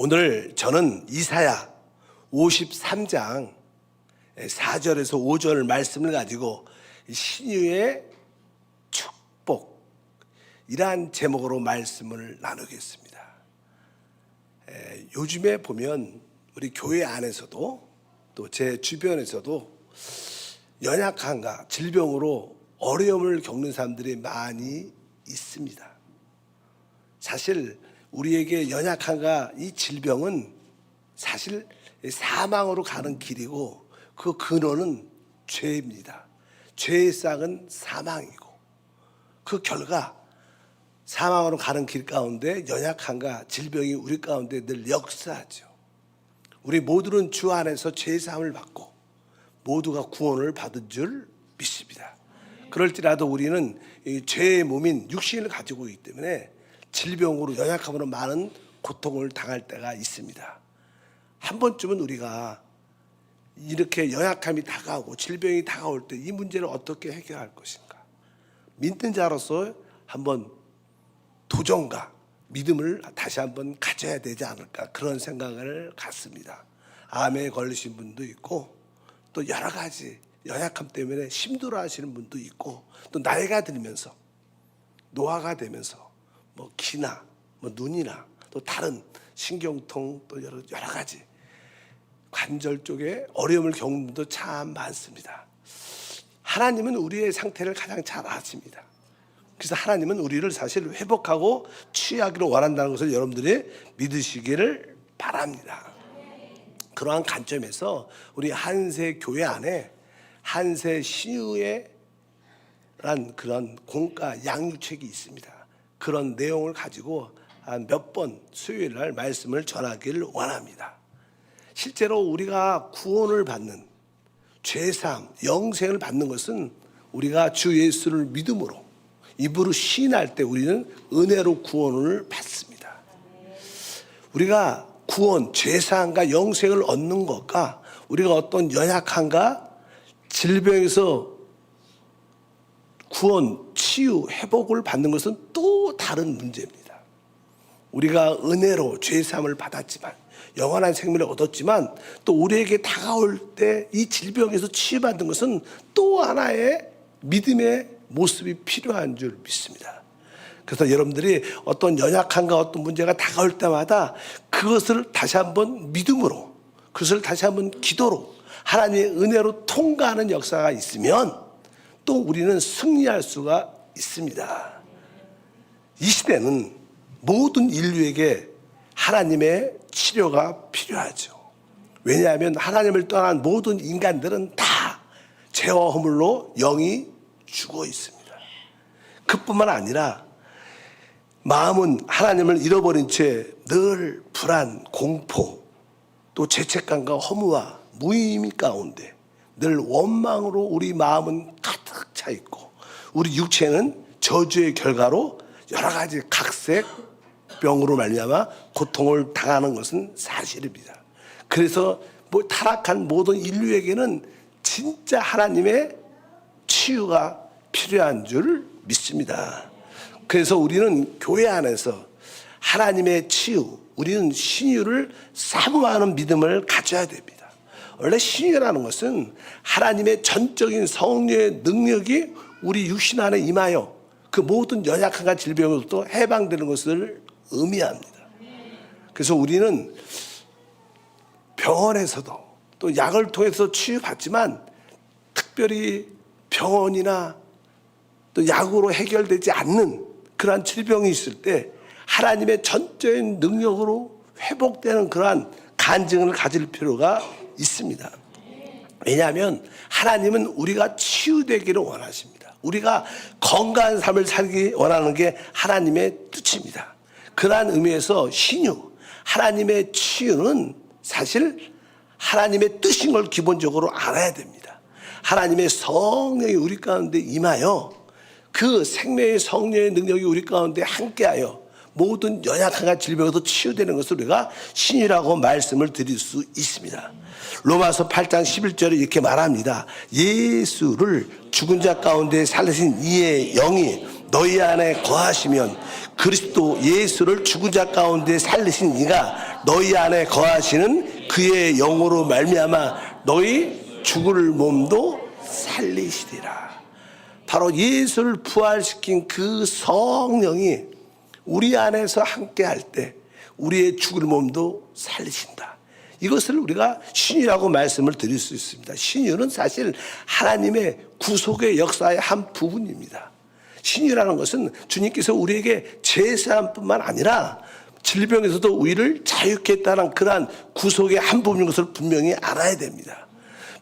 오늘 저는 이사야 53장 4절에서 5절 말씀을 가지고 신유의 축복 이러한 제목으로 말씀을 나누겠습니다. 에, 요즘에 보면 우리 교회 안에서도 또 제 주변에서도 연약함과 질병으로 어려움을 겪는 사람들이 많이 있습니다. 사실 우리에게 연약함과 이 질병은 사실 사망으로 가는 길이고 그 근원은 죄입니다. 죄의 싹은 사망이고 그 결과 사망으로 가는 길 가운데 연약함과 질병이 우리 가운데 늘 역사하죠. 우리 모두는 주 안에서 죄 사함을 받고 모두가 구원을 받은 줄 믿습니다. 그럴지라도 우리는 이 죄의 몸인 육신을 가지고 있기 때문에 질병으로 연약함으로 많은 고통을 당할 때가 있습니다. 한 번쯤은 우리가 이렇게 연약함이 다가오고 질병이 다가올 때 이 문제를 어떻게 해결할 것인가? 믿는 자로서 한번 도전과 믿음을 다시 한번 가져야 되지 않을까 그런 생각을 갖습니다. 암에 걸리신 분도 있고 또 여러 가지 연약함 때문에 힘들어 하시는 분도 있고 또 나이가 들면서 노화가 되면서 뭐 귀나 뭐 눈이나 또 다른 신경통 또 여러 여러 가지 관절 쪽에 어려움을 겪는 분도 참 많습니다. 하나님은 우리의 상태를 가장 잘 아십니다. 그래서 하나님은 우리를 사실 회복하고 취하기를 원한다는 것을 여러분들이 믿으시기를 바랍니다. 그러한 관점에서 우리 한세 교회 안에 한세 신유의 란 그런 공과 양육책이 있습니다. 그런 내용을 가지고 한몇번 수요일 날 말씀을 전하기를 원합니다. 실제로 우리가 구원을 받는 죄삼, 영생을 받는 것은 우리가 주 예수를 믿음으로 입으로 시인할 때 우리는 은혜로 구원을 받습니다. 우리가 구원, 죄사함과 영생을 얻는 것과 우리가 어떤 연약함과 질병에서 구원, 치유, 회복을 받는 것은 또 다른 문제입니다. 우리가 은혜로 죄사함을 받았지만 영원한 생명을 얻었지만 또 우리에게 다가올 때 이 질병에서 치유받는 것은 또 하나의 믿음의 모습이 필요한 줄 믿습니다. 그래서 여러분들이 어떤 연약함과 어떤 문제가 다가올 때마다 그것을 다시 한번 믿음으로 그것을 다시 한번 기도로 하나님의 은혜로 통과하는 역사가 있으면 또 우리는 승리할 수가 있습니다. 이 시대는 모든 인류에게 하나님의 치료가 필요하죠. 왜냐하면 하나님을 떠난 모든 인간들은 다 죄와 허물로 영이 죽어 있습니다. 그뿐만 아니라 마음은 하나님을 잃어버린 채 늘 불안, 공포, 또 죄책감과 허무와 무의미 가운데 늘 원망으로 우리 마음은 가득 차 있고 우리 육체는 저주의 결과로 여러 가지 각색 병으로 말미암아 고통을 당하는 것은 사실입니다. 그래서 뭐 타락한 모든 인류에게는 진짜 하나님의 치유가 필요한 줄 믿습니다. 그래서 우리는 교회 안에서 하나님의 치유, 우리는 신유를 사모하는 믿음을 가져야 됩니다. 원래 신유라는 것은 하나님의 전적인 성령의 능력이 우리 육신 안에 임하여 그 모든 연약함과 질병으로부터 해방되는 것을 의미합니다. 그래서 우리는 병원에서도 또 약을 통해서 치유받지만 특별히 병원이나 또 약으로 해결되지 않는 그러한 질병이 있을 때 하나님의 전적인 능력으로 회복되는 그러한 간증을 가질 필요가 있습니다. 왜냐하면 하나님은 우리가 치유되기를 원하십니다. 우리가 건강한 삶을 살기 원하는 게 하나님의 뜻입니다. 그러한 의미에서 신유, 하나님의 치유는 사실 하나님의 뜻인 걸 기본적으로 알아야 됩니다. 하나님의 성령이 우리 가운데 임하여 그 생명의 성령의 능력이 우리 가운데 함께하여 모든 연약함과 질병에서 치유되는 것을 우리가 신이라고 말씀을 드릴 수 있습니다. 로마서 8장 11절에 이렇게 말합니다. 예수를 죽은 자 가운데 살리신 이의 영이 너희 안에 거하시면 그리스도 예수를 죽은 자 가운데 살리신 이가 너희 안에 거하시는 그의 영으로 말미암아 너희 죽을 몸도 살리시리라. 바로 예수를 부활시킨 그 성령이 우리 안에서 함께 할 때 우리의 죽을 몸도 살리신다. 이것을 우리가 신유라고 말씀을 드릴 수 있습니다. 신유는 사실 하나님의 구속의 역사의 한 부분입니다. 신유라는 것은 주님께서 우리에게 제사함뿐만 아니라 질병에서도 우리를 자유케 했다는 그러한 구속의 한 부분인 것을 분명히 알아야 됩니다.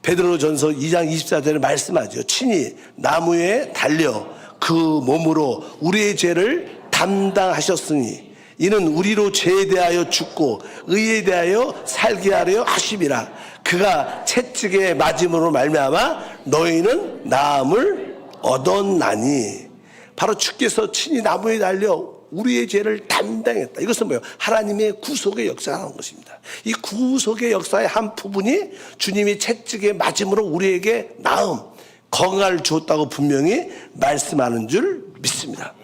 베드로전서 2장 24절에 말씀하죠. 친히 나무에 달려 그 몸으로 우리의 죄를 담당하셨으니 이는 우리로 죄에 대하여 죽고 의에 대하여 살게 하려 하심이라 그가 채찍에 맞음으로 말미암아 너희는 나음을 얻었나니 바로 주께서 친히 나무에 달려 우리의 죄를 담당했다. 이것은 뭐예요? 하나님의 구속의 역사라는 것입니다. 이 구속의 역사의 한 부분이 주님이 채찍에 맞음으로 우리에게 나음, 건강을 주었다고 분명히 말씀하는 줄 믿습니다.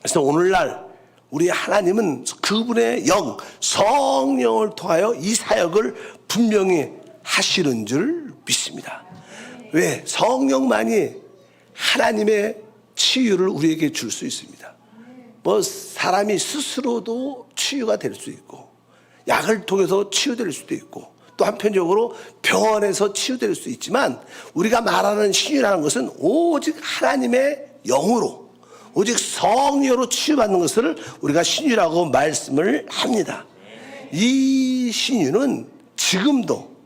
그래서 오늘날 우리 하나님은 그분의 영, 성령을 통하여 이 사역을 분명히 하시는 줄 믿습니다. 왜? 성령만이 하나님의 치유를 우리에게 줄 수 있습니다. 뭐 사람이 스스로도 치유가 될 수 있고 약을 통해서 치유될 수도 있고 또 한편적으로 병원에서 치유될 수 있지만 우리가 말하는 신유라는 것은 오직 하나님의 영으로 오직 성령으로 치유받는 것을 우리가 신유라고 말씀을 합니다. 이 신유는 지금도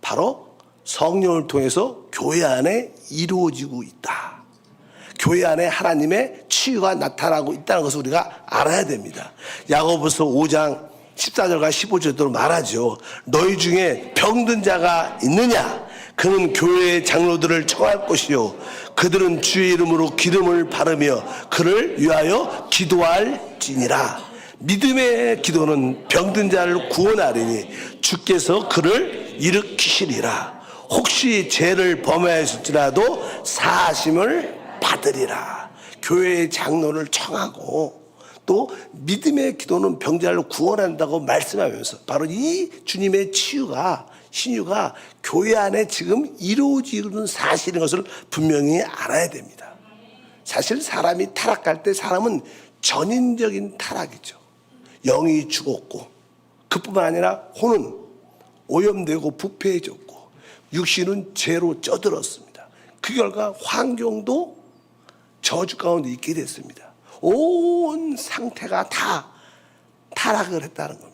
바로 성령을 통해서 교회 안에 이루어지고 있다. 교회 안에 하나님의 치유가 나타나고 있다는 것을 우리가 알아야 됩니다. 야고보서 5장 14절과 15절도 말하죠. 너희 중에 병든 자가 있느냐? 그는 교회의 장로들을 청할 것이요. 그들은 주의 이름으로 기름을 바르며 그를 위하여 기도할 지니라. 믿음의 기도는 병든 자를 구원하리니 주께서 그를 일으키시리라. 혹시 죄를 범하였을지라도 사하심을 받으리라. 교회의 장로를 청하고 또 믿음의 기도는 병자를 구원한다고 말씀하면서 바로 이 주님의 치유가 신유가 교회 안에 지금 이루어지는 사실인 것을 분명히 알아야 됩니다. 사실 사람이 타락할 때 사람은 전인적인 타락이죠. 영이 죽었고 그뿐만 아니라 혼은 오염되고 부패해졌고 육신은 죄로 쪄들었습니다. 그 결과 환경도 저주 가운데 있게 됐습니다. 온 상태가 다 타락을 했다는 겁니다.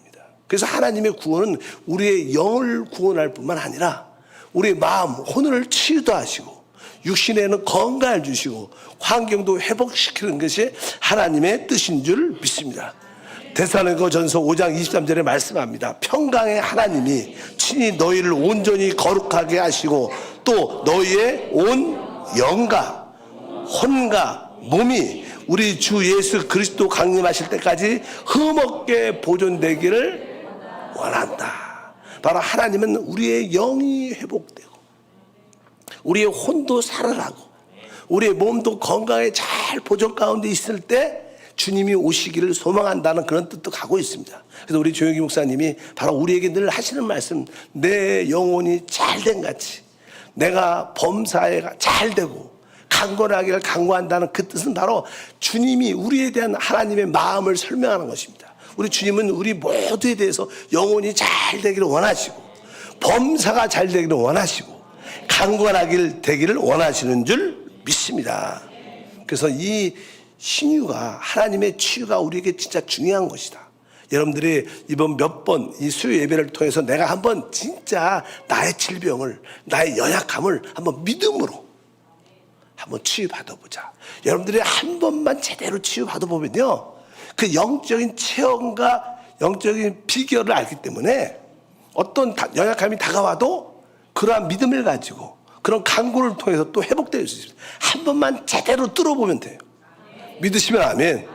그래서 하나님의 구원은 우리의 영을 구원할 뿐만 아니라 우리의 마음, 혼을 치유도 하시고 육신에는 건강을 주시고 환경도 회복시키는 것이 하나님의 뜻인 줄 믿습니다. 데살로니가 전서 5장 23절에 말씀합니다. 평강의 하나님이 친히 너희를 온전히 거룩하게 하시고 또 너희의 온 영과 혼과 몸이 우리 주 예수 그리스도 강림하실 때까지 흠없게 보존되기를 원한다. 바로 하나님은 우리의 영이 회복되고 우리의 혼도 살아나고 우리의 몸도 건강에 잘 보존 가운데 있을 때 주님이 오시기를 소망한다는 그런 뜻도 가고 있습니다. 그래서 우리 조영기 목사님이 바로 우리에게 늘 하시는 말씀, 내 영혼이 잘 된 같이 내가 범사에가 잘 되고 강건하기를 강구한다는 그 뜻은 바로 주님이 우리에 대한 하나님의 마음을 설명하는 것입니다. 우리 주님은 우리 모두에 대해서 영혼이 잘 되기를 원하시고 범사가 잘 되기를 원하시고 강건하길 되기를 원하시는 줄 믿습니다. 그래서 이 신유가 하나님의 치유가 우리에게 진짜 중요한 것이다. 여러분들이 이번 몇 번 이 수요 예배를 통해서 내가 한번 진짜 나의 질병을 나의 연약함을 한번 믿음으로 한번 치유받아 보자. 여러분들이 한 번만 제대로 치유받아 보면요. 그 영적인 체험과 영적인 비결을 알기 때문에 어떤 다- 연약함이 다가와도 그러한 믿음을 가지고 그런 강구를 통해서 또 회복될 수 있습니다. 한 번만 제대로 뚫어보면 돼요. 믿으시면 아멘.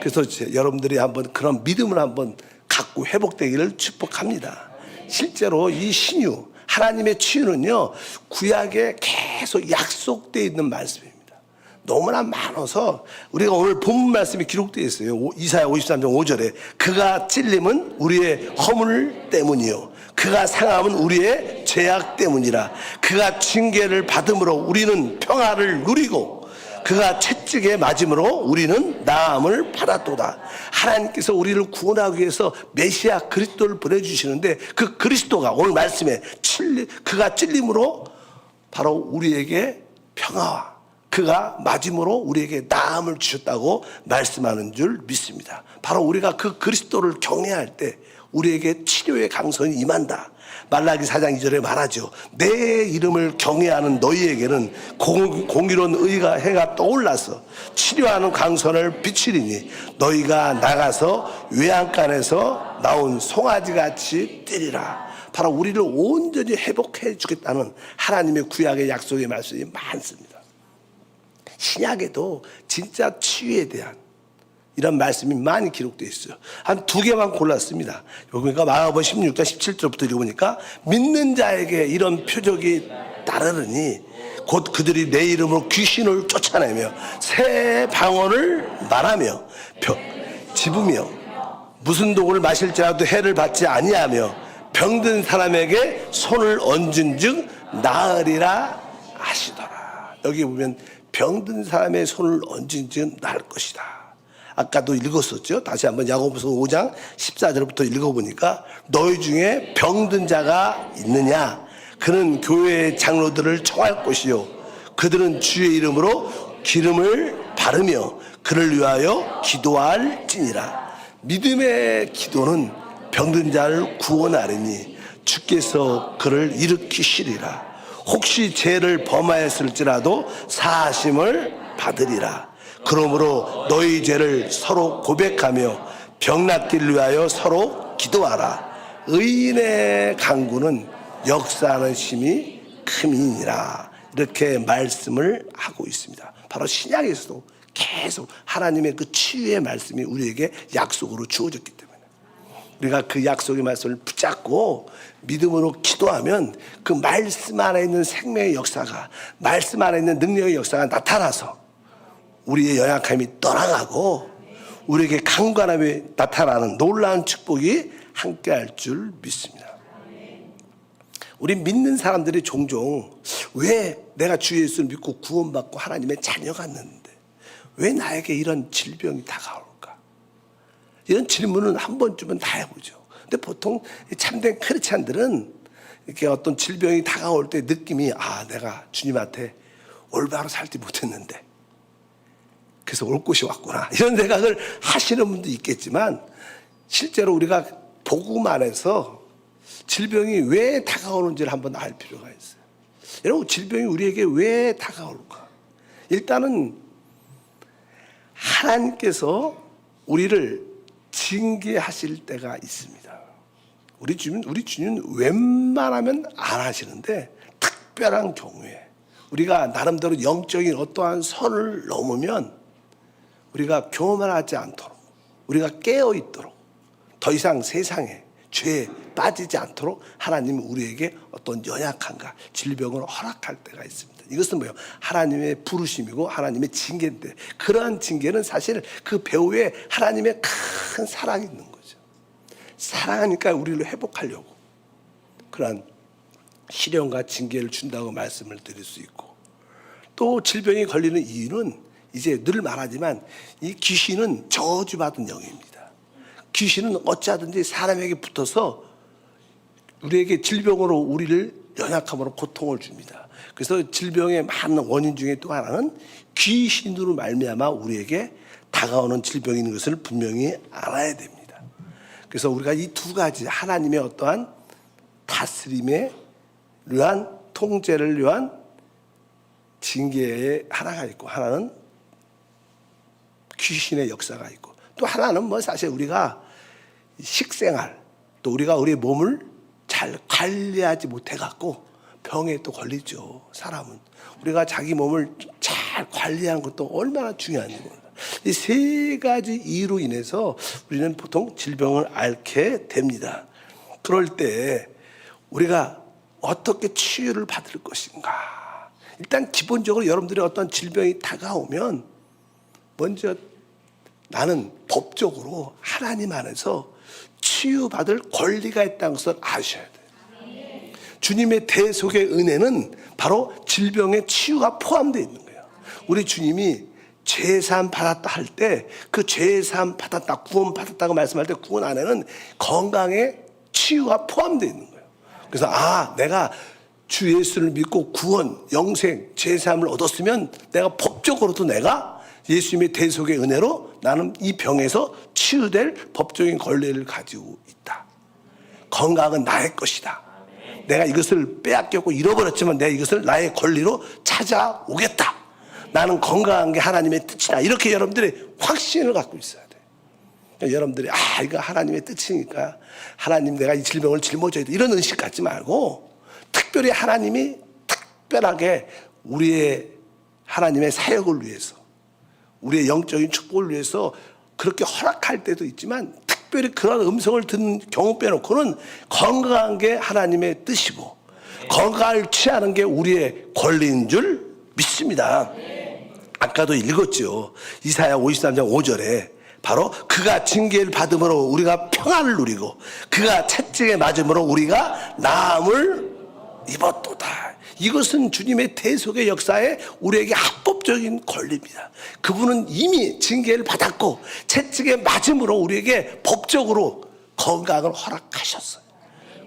그래서 제- 여러분들이 한번 그런 믿음을 한번 갖고 회복되기를 축복합니다. 실제로 이 신유, 하나님의 치유는요, 구약에 계속 약속되어 있는 말씀입니다. 너무나 많아서 우리가 오늘 본문 말씀이 기록되어 있어요. 오- 이사야 53장 5절에 그가 찔림은 우리의 허물 때문이요. 그가 상함은 우리의 죄악 때문이라. 그가 징계를 받음으로 우리는 평화를 누리고 그가 채찍에 맞음으로 우리는 나음을 받았도다. 하나님께서 우리를 구원하기 위해서 메시아 그리스도를 보내주시는데 그 그리스도가 오늘 말씀에 찔리, 그가 찔림으로 바로 우리에게 평화와 그가 맞음으로 우리에게 나음을 주셨다고 말씀하는 줄 믿습니다. 바로 우리가 그 그리스도를 경외할 때 우리에게 치료의 강선이 임한다. 말라기 4장 2절에 말하죠. 내 이름을 경외하는 너희에게는 공, 공의로운 의가 해가 떠올라서 치료하는 강선을 비치리니 너희가 나가서 외양간에서 나온 송아지 같이 뛰리라. 바로 우리를 온전히 회복해 주겠다는 하나님의 구약의 약속의 말씀이 많습니다. 신약에도 진짜 치유에 대한 이런 말씀이 많이 기록되어 있어요. 한 두 개만 골랐습니다. 여기가 마가복음 16장 17절부터 읽어보니까 믿는 자에게 이런 표적이 따르느니 곧 그들이 내 이름으로 귀신을 쫓아내며 새 방언을 말하며 벼- 집으며 무슨 독을 마실지라도 해를 받지 아니하며 병든 사람에게 손을 얹은 즉 나으리라 하시더라. 여기 보면 병든 사람의 손을 얹은 즉 나을 것이다. 아까도 읽었었죠. 다시 한번 야고보서 5장 14절부터 읽어보니까 너희 중에 병든 자가 있느냐? 그는 교회의 장로들을 청할 것이요. 그들은 주의 이름으로 기름을 바르며 그를 위하여 기도할지니라. 믿음의 기도는 병든 자를 구원하리니 주께서 그를 일으키시리라. 혹시 죄를 범하였을지라도 사하심을 받으리라. 그러므로 너희 죄를 서로 고백하며 병낫기를 위하여 서로 기도하라. 의인의 강구는 역사하는 힘이 큼이니라. 이렇게 말씀을 하고 있습니다. 바로 신약에서도 계속 하나님의 그 치유의 말씀이 우리에게 약속으로 주어졌기 때문에 우리가 그 약속의 말씀을 붙잡고 믿음으로 기도하면 그 말씀 안에 있는 생명의 역사가 말씀 안에 있는 능력의 역사가 나타나서 우리의 연약함이 떠나가고 우리에게 강관함이 나타나는 놀라운 축복이 함께 할 줄 믿습니다. 우리 믿는 사람들이 종종 왜 내가 주 예수를 믿고 구원받고 하나님의 자녀가 됐는데 왜 나에게 이런 질병이 다가올까? 이런 질문은 한 번쯤은 다 해보죠. 근데 보통 참된 크리스찬들은 이렇게 어떤 질병이 다가올 때 느낌이 아 내가 주님한테 올바로 살지 못했는데 그래서 올 곳이 왔구나 이런 생각을 하시는 분도 있겠지만 실제로 우리가 복음 안에서 질병이 왜 다가오는지를 한번 알 필요가 있어요. 여러분 질병이 우리에게 왜 다가올까? 일단은 하나님께서 우리를 징계하실 때가 있습니다. 우리 주님, 우리 주님 웬만하면 안 하시는데 특별한 경우에 우리가 나름대로 영적인 어떠한 선을 넘으면 우리가 교만하지 않도록 우리가 깨어 있도록 더 이상 세상에 죄에 빠지지 않도록 하나님은 우리에게 어떤 연약함과 질병을 허락할 때가 있습니다. 이것은 뭐예요? 하나님의 부르심이고 하나님의 징계인데 그러한 징계는 사실 그 배후에 하나님의 큰 사랑이 있는 거죠. 사랑하니까 우리를 회복하려고 그러한 시련과 징계를 준다고 말씀을 드릴 수 있고 또 질병이 걸리는 이유는 이제 늘 말하지만 이 귀신은 저주받은 영입니다. 귀신은 어찌하든지 사람에게 붙어서 우리에게 질병으로 우리를 연약함으로 고통을 줍니다. 그래서 질병의 많은 원인 중에 또 하나는 귀신으로 말미암아 우리에게 다가오는 있는 것을 분명히 알아야 됩니다. 그래서 우리가 이 두 가지 하나님의 어떠한 다스림에 위한 통제를 위한 징계의 하나가 있고 하나는 귀신의 역사가 있고 또 하나는 뭐 사실 우리가 식생활 또 우리가 우리 몸을 잘 관리하지 못해 갖고 병에 또 걸리죠 사람은. 우리가 자기 몸을 잘 관리하는 것도 얼마나 중요한지 몰라 이 세 가지 이유로 인해서 우리는 보통 질병을 앓게 됩니다 그럴 때 우리가 어떻게 치유를 받을 것인가 일단 기본적으로 여러분들이 어떤 질병이 다가오면 먼저 나는 법적으로 하나님 안에서 치유받을 권리가 있다는 것을 아셔야 돼요. 주님의 대속의 은혜는 바로 질병의 치유가 포함되어 있는 거예요. 우리 주님이 죄사함 받았다 할 때 그 죄사함 받았다 구원 받았다고 말씀할 때 구원 안에는 건강의 치유가 포함되어 있는 거예요. 그래서 아 내가 주 예수를 믿고 구원 영생 죄사함을 얻었으면 내가 법적으로도 내가 예수님의 대속의 은혜로 나는 이 병에서 치유될 법적인 권리를 가지고 있다. 건강은 나의 것이다. 내가 이것을 빼앗겼고 잃어버렸지만 내가 이것을 나의 권리로 찾아오겠다. 나는 건강한 게 하나님의 뜻이다. 이렇게 여러분들이 확신을 갖고 있어야 돼. 그러니까 여러분들이 아 이거 하나님의 뜻이니까 하나님 내가 이 질병을 짊어져야 돼. 이런 의식 갖지 말고 특별히 하나님이 특별하게 우리의 하나님의 사역을 위해서 우리의 영적인 축복을 위해서 그렇게 허락할 때도 있지만 특별히 그런 음성을 듣는 경우 빼놓고는 건강한 게 하나님의 뜻이고 건강을 취하는 게 우리의 권리인 줄 믿습니다. 아까도 읽었죠. 이사야 53장 5절에 바로 그가 징계를 받음으로 우리가 평안을 누리고 그가 채찍에 맞음으로 우리가 나음을 입었도다. 이것은 주님의 대속의 역사에 우리에게 합법적인 권리입니다. 그분은 이미 징계를 받았고 채찍에 맞음으로 우리에게 법적으로 건강을 허락하셨어요.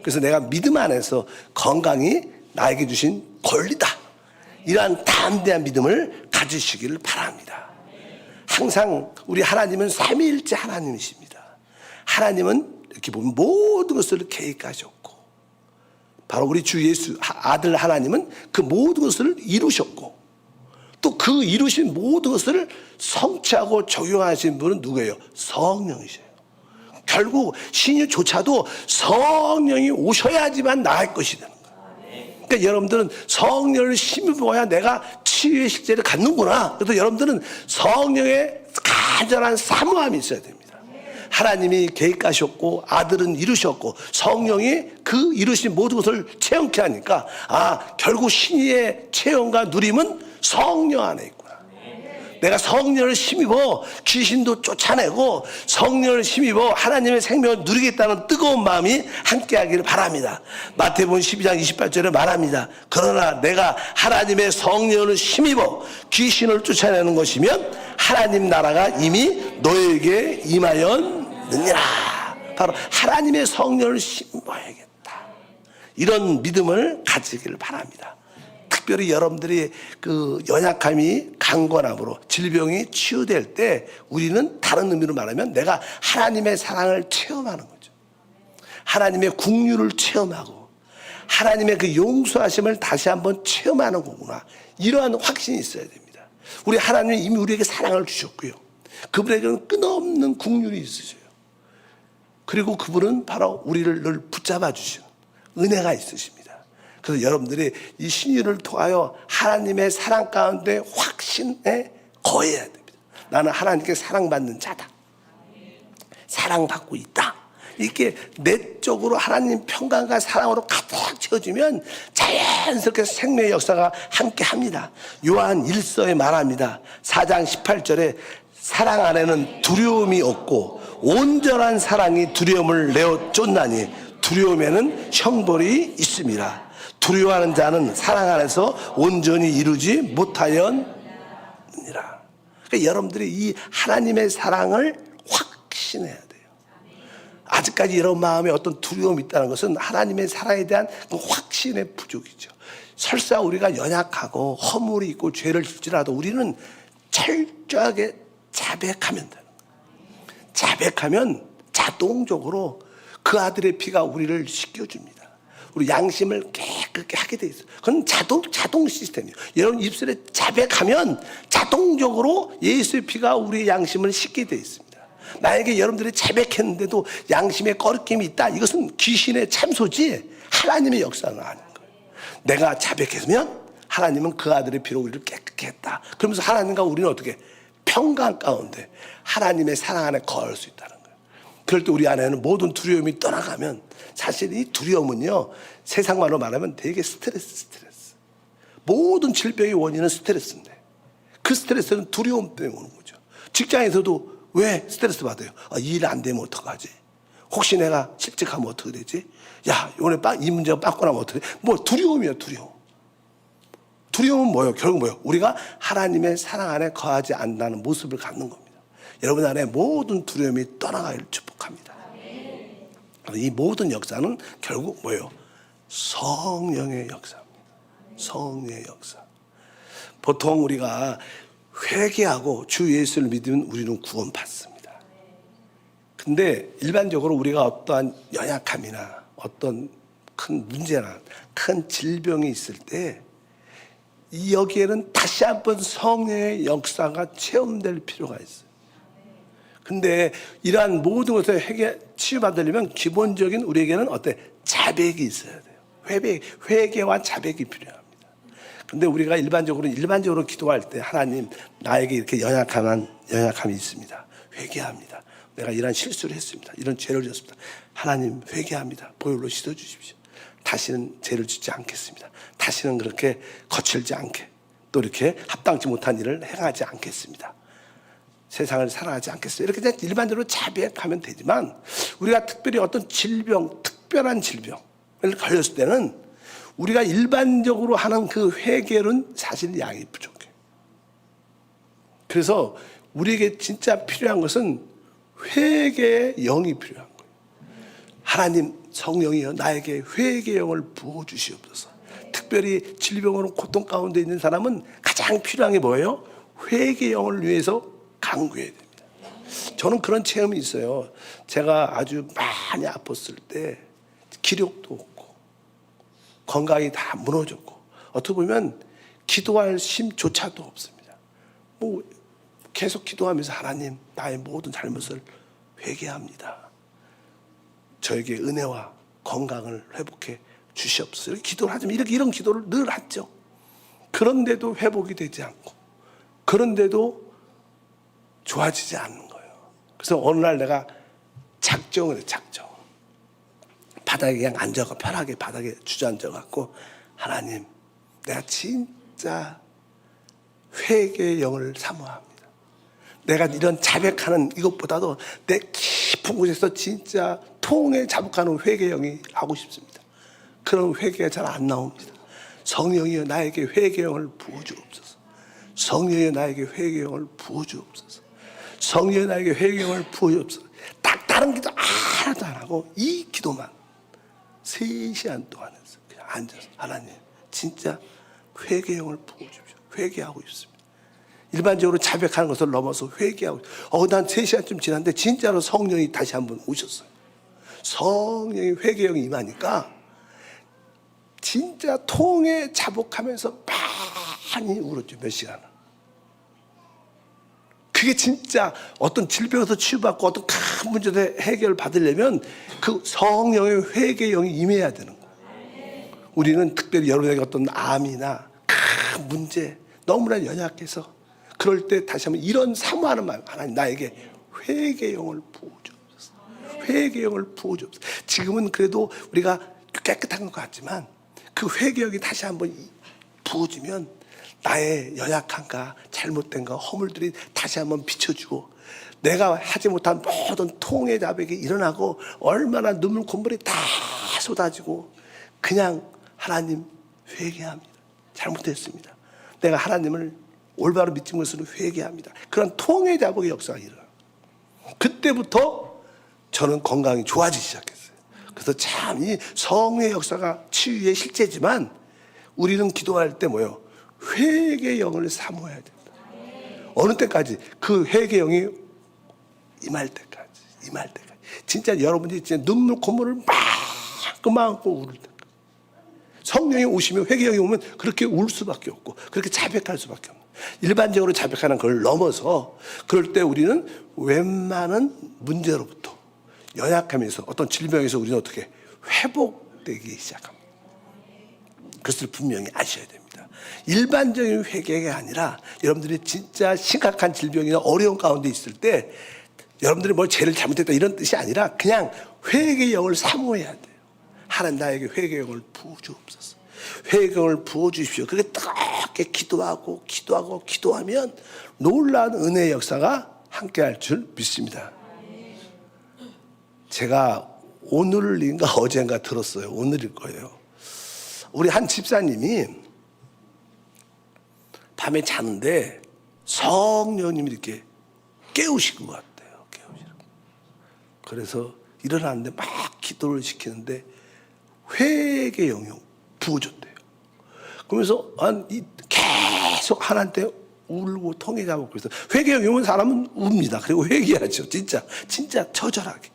그래서 내가 믿음 안에서 건강이 나에게 주신 권리다. 이러한 담대한 믿음을 가지시기를 바랍니다. 항상 우리 하나님은 삼위일체 하나님이십니다. 하나님은 이렇게 보면 모든 것을 계획하셨고 바로 우리 주 예수 아들 하나님은 그 모든 것을 이루셨고 또 그 이루신 모든 것을 성취하고 적용하신 분은 누구예요? 성령이세요. 결국 신유조차도 성령이 오셔야지만 나을 것이 되는 거예요. 그러니까 여러분들은 성령을 힘입어야 내가 치유의 실제를 갖는구나. 그래서 여러분들은 성령의 간절한 사모함이 있어야 됩니다. 하나님이 계획하셨고 아들은 이루셨고 성령이 그 이루신 모든 것을 체험케 하니까 아 결국 신의 체험과 누림은 성령 안에 있구나. 내가 성령을 힘입어 귀신도 쫓아내고 성령을 힘입어 하나님의 생명을 누리겠다는 뜨거운 마음이 함께하기를 바랍니다. 마태복음 12장 28절에 말합니다. 그러나 내가 하나님의 성령을 힘입어 귀신을 쫓아내는 것이면 하나님 나라가 이미 너에게 임하였느니라. 바로 하나님의 성령을 힘입어야겠다. 이런 믿음을 가지기를 바랍니다. 특별히 여러분들이 그 연약함이 강건함으로 질병이 치유될 때 우리는 다른 의미로 말하면 내가 하나님의 사랑을 체험하는 거죠. 하나님의 국류를 체험하고 하나님의 그 용서하심을 다시 한번 체험하는 거구나. 이러한 확신이 있어야 됩니다. 우리 하나님이 이미 우리에게 사랑을 주셨고요. 그분에게는 끊임없는 국률이 있으셔요. 그리고 그분은 바로 우리를 늘 붙잡아 주시는 은혜가 있으십니다. 그래서 여러분들이 이 신유를 통하여 하나님의 사랑 가운데 확신에 거해야 됩니다. 나는 하나님께 사랑받는 자다. 사랑받고 있다. 이렇게 내적으로 하나님 평강과 사랑으로 가득 채워지면 자연스럽게 생명의 역사가 함께 합니다. 요한 1서에 말합니다. 4장 18절에 사랑 안에는 두려움이 없고 온전한 사랑이 두려움을 내어 쫓나니 두려움에는 형벌이 있습니다. 두려워하는 자는 사랑 안에서 온전히 이루지 못하였느니라. 그러니까 여러분들이 이 하나님의 사랑을 확신해야 돼요. 아직까지 여러분 마음에 어떤 두려움이 있다는 것은 하나님의 사랑에 대한 그 확신의 부족이죠. 설사 우리가 연약하고 허물이 있고 죄를 짓지라도 우리는 철저하게 자백하면 돼요. 자백하면 자동적으로 그 아들의 피가 우리를 씻겨줍니다. 우리 양심을 깨끗게 하게 돼 있어요. 그건 자동, 자동 시스템이에요. 여러분 입술에 자백하면 자동적으로 예수의 피가 우리 양심을 씻게 돼 있습니다. 만약에 여러분들이 자백했는데도 양심에 꺼리낌이 있다. 이것은 귀신의 참소지 하나님의 역사는 아닌 거예요. 내가 자백했으면 하나님은 그 아들의 피로 우리를 깨끗게 했다. 그러면서 하나님과 우리는 어떻게 평강 가운데 하나님의 사랑 안에 거할 수 있다는. 그럴 때 우리 안에는 모든 두려움이 떠나가면 사실 이 두려움은요 세상 말로 말하면 되게 스트레스 스트레스 모든 질병의 원인은 스트레스인데 그 스트레스는 두려움 때문에 오는 거죠. 직장에서도 왜 스트레스 받아요? 아, 일안 되면 어떡하지? 혹시 내가 실직하면 어떻게 되지? 야, 이번에 빵, 이 문제가 빵꾸 나면 어떻게 돼? 뭐 두려움이에요, 두려움. 두려움은 뭐예요? 결국 뭐예요? 우리가 하나님의 사랑 안에 거하지 않는다는 모습을 갖는 겁니다. 여러분 안에 모든 두려움이 떠나가기를 축복합니다. 이 모든 역사는 결국 뭐예요? 성령의 역사입니다. 성령의 역사. 보통 우리가 회개하고 주 예수를 믿으면 우리는 구원받습니다. 근데 일반적으로 우리가 어떠한 연약함이나 어떤 큰 문제나 큰 질병이 있을 때이 여기에는 다시 한번 성령의 역사가 체험될 필요가 있어요. 근데 이러한 모든 것을 회개 치유받으려면 기본적인 우리에게는 어때 자백이 있어야 돼요. 회개 회개와 자백이 필요합니다. 근데 우리가 일반적으로 일반적으로 기도할 때 하나님 나에게 이렇게 연약한 연약함이 있습니다. 회개합니다. 내가 이런 실수를 했습니다. 이런 죄를 지었습니다. 하나님 회개합니다. 보혈로 씻어 주십시오. 다시는 죄를 짓지 않겠습니다. 다시는 그렇게 거칠지 않게 또 이렇게 합당치 못한 일을 행하지 않겠습니다. 세상을 살아가지 않겠어요. 이렇게 그냥 일반적으로 자백하면 되지만 우리가 특별히 어떤 질병, 특별한 질병을 걸렸을 때는 우리가 일반적으로 하는 그 회개는 사실 양이. 그래서 우리에게 진짜 필요한 것은 회개의 영이 필요한 거예요. 하나님 성령이여 나에게 회개의 영을 부어 주시옵소서. 특별히 질병으로 고통 가운데 있는 사람은 가장 필요한 게 뭐예요? 회개의 영을 위해서 강구해야 됩니다. 저는 그런 체험이 있어요. 제가 아주 많이 아팠을 때 기력도 없고 건강이 다 무너졌고 어떻게 보면 기도할 힘조차도 없습니다. 뭐 계속 기도하면서 하나님 나의 모든 잘못을 회개합니다. 저에게 은혜와 건강을 회복해 주시옵소서. 이렇게 기도를 하지만 이렇게 이런 기도를 늘 하죠. 그런데도 회복이 되지 않고 그런데도 좋아지지 않는 거예요. 그래서 어느 날 내가 작정을 해, 작정. 바닥에 그냥 앉아가 편하게 바닥에 주저앉아 갖고 하나님 내가 진짜 회개의 영을 사모합니다. 내가 이런 자백하는 이것보다도 내 깊은 곳에서 진짜 통에 자복하는 회개의 영이 하고 싶습니다. 그런 회개가 잘 안 나옵니다. 성령이여 나에게 회개의 영을 부어 주옵소서. 성령이여 나에게 회개의 영을 부어 주옵소서. 성령이여 나에게 회개의 영을 부어주옵소서. 딱 다른 기도 하나도 안 하고 이 기도만 세 시간 동안 했어요. 그냥 앉아서 하나님 진짜 회개의 영을 부어주십시오. 회개하고 있습니다. 일반적으로 자백하는 것을 넘어서 회개하고 어, 난 3시간쯤 지났는데 진짜로 성령이 다시 한번 오셨어요. 성령이 회개형이 임하니까 진짜 통에 자복하면서 많이 울었죠, 몇 시간을. 그게 진짜 어떤 질병에서 치유받고 어떤 큰 문제를 해결 받으려면 그 성령의 회개형이 임해야 되는 거예요. 우리는 특별히 여러분에게 어떤 암이나 큰 문제, 너무나 연약해서 그럴 때 다시 한번 이런 사모하는 마음, 하나님 나에게 회개형을 부어주옵소서. 회개형을 부어주옵소서. 지금은 그래도 우리가 깨끗한 것 같지만 그 회개형이 다시 한번 부어지면 나의 연약함과 잘못된 거 허물들이 다시 한번 비춰주고 내가 하지 못한 모든 통의 자백이 일어나고 얼마나 눈물 콧물이 다 쏟아지고 그냥 하나님 회개합니다. 잘못했습니다. 내가 하나님을 올바로 믿지 못해서 회개합니다. 그런 통의 자복의 역사가 일어나. 그때부터 저는 건강이 좋아지기 시작했어요. 그래서 참 이 성의 역사가 치유의 실제지만 우리는 기도할 때 뭐요? 회개의 영을 사모해야 된다. 어느 때까지? 그 회개의 영이 임할 때까지. 임할 때까지. 진짜 여러분이 진짜 눈물 콧물을 막 그만고 울을 때. 성령이 오시면 회개형이 오면 그렇게 울 수밖에 없고 그렇게 자백할 수밖에 없는 일반적으로 자백하는 걸 넘어서 그럴 때 우리는 웬만한 문제로부터 연약함에서 어떤 질병에서 우리는 어떻게 회복되기 시작합니다. 그것을 분명히 아셔야 됩니다. 일반적인 회개가 아니라 여러분들이 진짜 심각한 질병이나 어려운 가운데 있을 때 여러분들이 뭘 죄를 잘못했다 이런 뜻이 아니라 그냥 회개의 영을 사모해야 돼요. 하나님 나에게 회개의 영을 부어주옵소서. 회개를 부어 주십시오. 그렇게 뜨겁게 기도하고 기도하고 기도하면 놀라운 은혜의 역사가 함께할 줄 믿습니다. 제가 오늘인가 어젠가 들었어요. 오늘일 거예요. 우리 한 집사님이 밤에 자는데 성령님이 이렇게 깨우신 것 같아요. 깨우시는. 그래서 일어났는데 막 기도를 시키는데 회개 영역 부어줬대요. 그러면서 한이 계속 하나한테 울고 통해 잡고 그래서 회개 영역은 사람은 웁니다. 그리고 회개하죠. 진짜 진짜 처절하게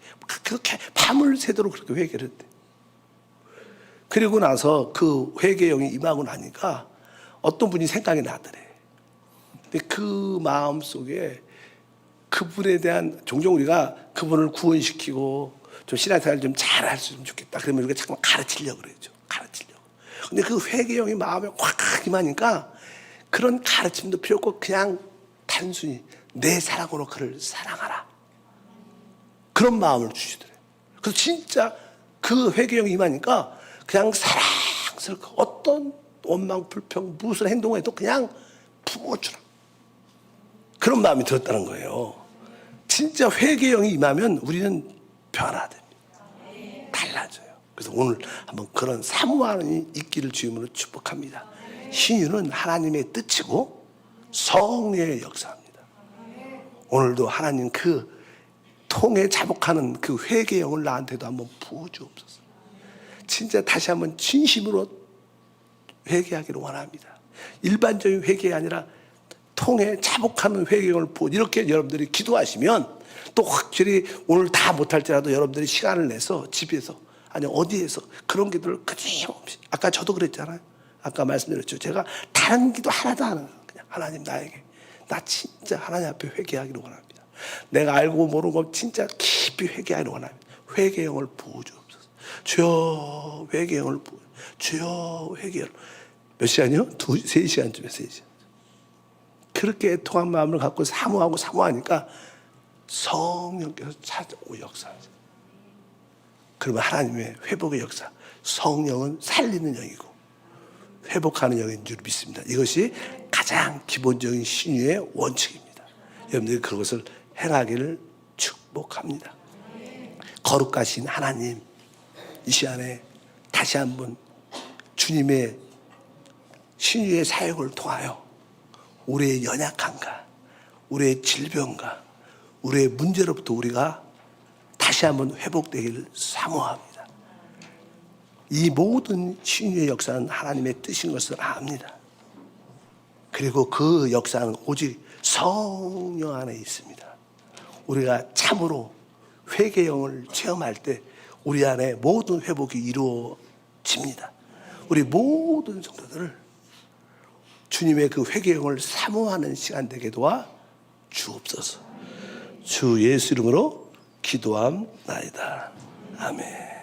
그렇게 밤을 새도록 그렇게 회개를 했대. 그리고 나서 그 회개형이 임하고 나니까 어떤 분이 생각이 나더래. 근데 그 마음 속에 그분에 대한 종종 우리가 그분을 구원시키고 좀 신앙생활 좀 잘할 수 있으면 좋겠다. 그러면 우리가 잠깐 가르치려고 그러죠. 가르치려고. 근데 그 회개형이 마음에 확 임하니까 그런 가르침도 필요 없고 그냥 단순히 내 사랑으로 그를 사랑하라. 그런 마음을 주시더래요. 그래서 진짜 그 회개형이 임하니까 그냥 사랑스럽고 어떤 원망, 불평, 무슨 행동을 해도 그냥 부어주라. 그런 마음이 들었다는 거예요. 진짜 회개형이 임하면 우리는 변화됩니다. 달라져요. 그래서 오늘 한번 그런 사모함이 있기를 주임으로 축복합니다. 신유는 하나님의 뜻이고 성령의 역사입니다. 오늘도 하나님 그 통에 자복하는 그 회개형을 나한테도 한번 부어주옵소서. 진짜 다시 한번 진심으로 회개하기를 원합니다. 일반적인 회개가 아니라 통에 자복하는 회개형을 부어 이렇게 여러분들이 기도하시면 또 확실히 오늘 다 못할지라도 여러분들이 시간을 내서 집에서 아니 어디에서 그런 기도를 끊임없이 아까 저도 그랬잖아요. 아까 말씀드렸죠. 제가 다른 기도 하나도 안 해요. 그냥 하나님 나에게 나 진짜 하나님 앞에 회개하기를 원합니다. 내가 알고 모르는 거 진짜 깊이 회개하기를 원합니다. 회개형을 부어주옵소서. 주여 회개형을 부어. 주여 회개를 몇 시간이요? 두, 세 시간쯤에 세 시간. 그렇게 애통한 마음을 갖고 사모하고 사모하니까 성령께서 찾아오 역사하죠. 그러면 하나님의 회복의 역사, 성령은 살리는 영이고 회복하는 영인 줄 믿습니다. 이것이 가장 기본적인 신유의 원칙입니다. 여러분들이 그것을 행하기를 축복합니다. 거룩하신 하나님, 이 시간에 다시 한번 주님의 신유의 사역을 통하여 우리의 연약함과 우리의 질병과 우리의 문제로부터 우리가 다시 한번 회복되기를 사모합니다. 이 모든 신유의 역사는 하나님의 뜻인 것을 압니다. 그리고 그 역사는 오직 성령 안에 있습니다. 우리가 참으로 회개형을 체험할 때 우리 안에 모든 회복이 이루어집니다. 우리 모든 성도들을 주님의 그 회개형을 사모하는 시간 되게 도와 주옵소서. 주 예수 이름으로 기도함 나이다. 아멘.